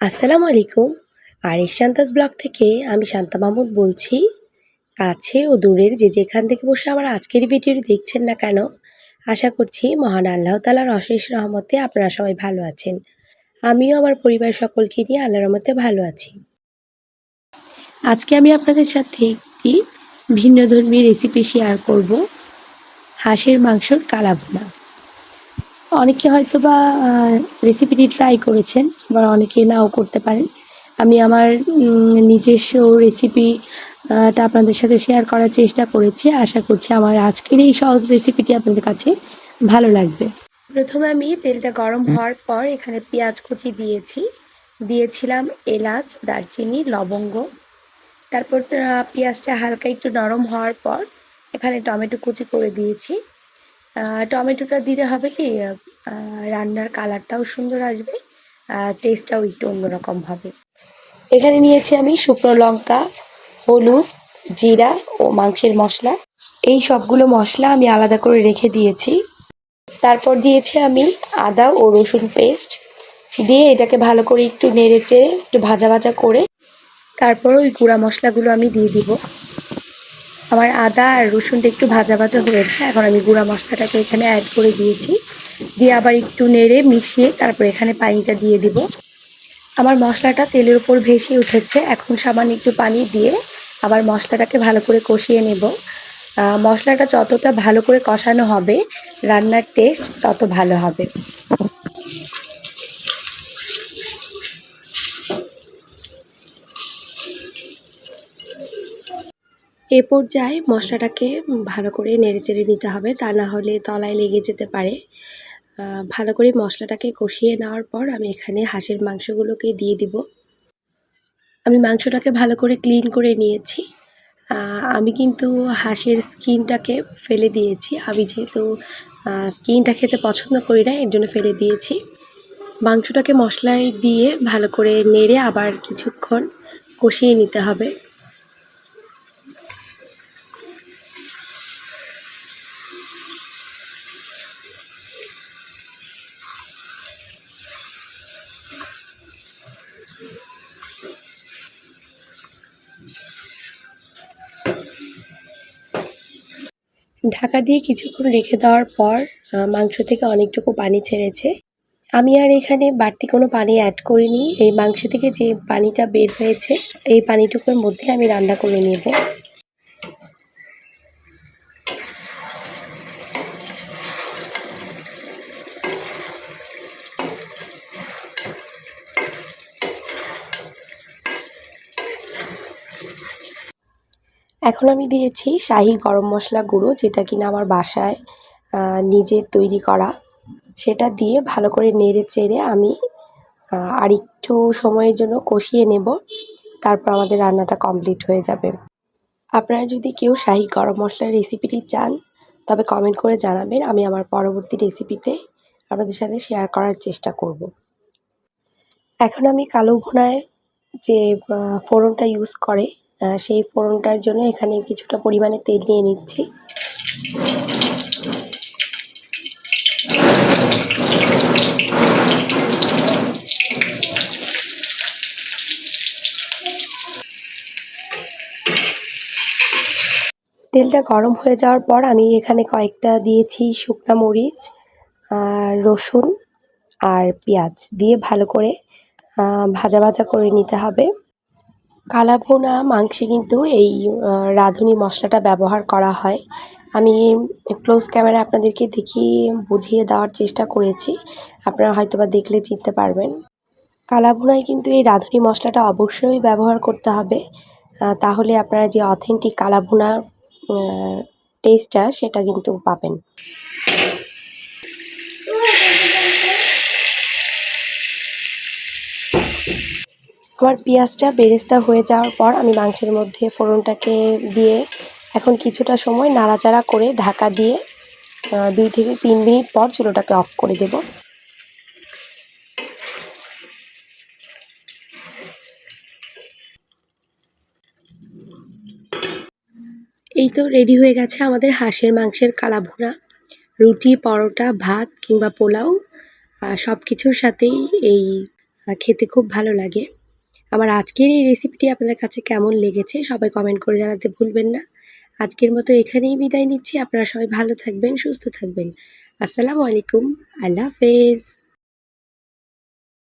আসসালামু আলাইকুম। আর শান্তাস ব্লগ থেকে আমি শান্তা মাহমুদ বলছি, কাছে ও দূরের যে যেখান থেকে বসে আমার আজকের ভিডিওটি দেখছেন না কেন, আশা করছি মহান আল্লাহ তালার অশেষ রহমতে আপনারা সবাই ভালো আছেন। আমিও আমার পরিবার সকলকে নিয়ে আল্লাহর রহমতে ভালো আছি। আজকে আমি আপনাদের সাথে একটি ভিন্ন ধর্মী রেসিপি শেয়ার করব। হাঁসের মাংসর কালাভুনা। অনেকে হয়তো বা রেসিপিটি ট্রাই করেছেন আবার অনেকে নাও করতে পারেন। আমি আমার নিজস্ব রেসিপিটা আপনাদের সাথে শেয়ার করার চেষ্টা করেছি। আশা করছি আমার আজকের এই সহজ রেসিপিটি আপনাদের কাছে ভালো লাগবে। প্রথমে আমি তেলটা গরম হওয়ার পর এখানে পেঁয়াজ কুচি দিয়েছি। দিয়েছিলাম এলাচ দারচিনি লবঙ্গ। তারপর পেঁয়াজটা হালকা একটু নরম হওয়ার পর এখানে টমেটো কুচি করে দিয়েছি। টমেটোটা দিতে হবে কি রান্নার কালারটাও সুন্দর আসবে টেস্টটাও একটু অন্যরকম হবে। এখানে নিয়েছি আমি শুকনো লঙ্কা, হলুদ, জিরা ও মাংসের মশলা। এই সবগুলো মশলা আমি আলাদা করে রেখে দিয়েছি। তারপর দিয়েছি আমি আদা ও রসুন পেস্ট। দিয়ে এটাকে ভালো করে একটু নেড়ে চেড়ে একটু ভাজা ভাজা করে তারপর ওই গুঁড়া মশলাগুলো আমি দিয়ে দিব। আমার আদা আর রসুনটা একটু ভাজা ভাজা হয়েছে। এখন আমি গুঁড়া মশলাটাকে এখানে অ্যাড করে দিয়েছি। দিয়ে আবার একটু নেড়ে মিশিয়ে তারপর এখানে পানিটা দিয়ে দিব। আমার মশলাটা তেলের উপর ভেসে উঠেছে। এখন সামান্য একটু পানি দিয়ে আবার মশলাটাকে ভালো করে কষিয়ে নেব। মশলাটা যতটা ভালো করে কষানো হবে, রান্নার টেস্ট তত ভালো হবে। এ পর্যায়ে মশলাটাকে ভালো করে নেড়েচেড়ে নিতে হবে। তা না হলে তলায় লেগে যেতে পারে। ভালো করে মশলাটাকে কষিয়ে নেওয়ার পর আমি এখানে হাঁসের মাংসগুলোকে দিয়ে দিব। আমি মাংসটাকে ভালো করে ক্লিন করে নিয়েছি। আমি কিন্তু হাঁসের স্কিনটাকে ফেলে দিয়েছি। আমি যেহেতু স্কিনটা খেতে পছন্দ করি না, এর জন্য ফেলে দিয়েছি। মাংসটাকে মশলায় দিয়ে ভালো করে নেড়ে আবার কিছুক্ষণ কষিয়ে নিতে হবে। ঢাকা দিয়ে কিছুক্ষণ রেখে দেওয়ার পর মাংস থেকে অনেকটুকু পানি ছেড়েছে। আমি আর এখানে বাড়তি কোনো পানি অ্যাড করিনি। এই মাংস থেকে যে পানিটা বের হয়েছে, এই পানিটুকুর মধ্যে আমি রান্না করে নেব। এখন আমি দিয়েছি শাহি গরম মশলা গুঁড়ো, যেটা কিনা আমার বাসায় নিজের তৈরি করা। সেটা দিয়ে ভালো করে নেড়ে চেড়ে আমি আর একটু সময়ের জন্য কষিয়ে নেব। তারপর আমাদের রান্নাটা কমপ্লিট হয়ে যাবে। আপনারা যদি কেউ শাহি গরম মশলার রেসিপিটি চান, তবে কমেন্ট করে জানাবেন। আমি আমার পরবর্তী রেসিপিতে আপনাদের সাথে শেয়ার করার চেষ্টা করব। এখন আমি কালো ভুনায় যে ফোড়নটা ইউজ করে সেই ফোড়নটার জন্য এখানে কিছুটা পরিমাণে তেল নিয়ে নিচ্ছি। তেলটা গরম হয়ে যাওয়ার পর আমি এখানে কয়েকটা দিয়েছি শুকনো মরিচ, আর রসুন, আর পেঁয়াজ দিয়ে ভালো করে ভাজা ভাজা করে নিতে হবে। কালা ভুনা মাংসে কিন্তু এই রাঁধুনি মশলাটা ব্যবহার করা হয়। আমি ক্লোজ ক্যামেরা আপনাদেরকে দেখিয়ে বুঝিয়ে দেওয়ার চেষ্টা করেছি। আপনারা হয়তো বা দেখলে চিনতে পারবেন। কালা ভুনায় কিন্তু এই রাঁধুনি মশলাটা অবশ্যই ব্যবহার করতে হবে। তাহলে আপনারা যে অথেন্টিক কালা ভুনা টেস্টটা সেটা কিন্তু পাবেন। আমার পেঁয়াজটা বেরেস্তা হয়ে যাওয়ার পর আমি মাংসের মধ্যে ফোড়নটাকে দিয়ে এখন কিছুটা সময় নাড়াচাড়া করে ঢাকা দিয়ে দুই থেকে তিন মিনিট পর চুলোটাকে অফ করে দেব। এই তো রেডি হয়ে গেছে আমাদের হাঁসের মাংসের কালা ভুনা রুটি, পরোটা, ভাত কিংবা পোলাও সব কিছুর সাথেই এই খেতে খুব ভালো লাগে। আমার আজকের এই রেসিপিটি আপনার কাছে কেমন লেগেছে সবাই কমেন্ট করে জানাতে ভুলবেন না। আজকের মতো এখানেই বিদায় নিচ্ছি। আপনারা সবাই ভালো থাকবেন, সুস্থ থাকবেন। আসসালামু আলাইকুম। আল্লাহ হাফেজ।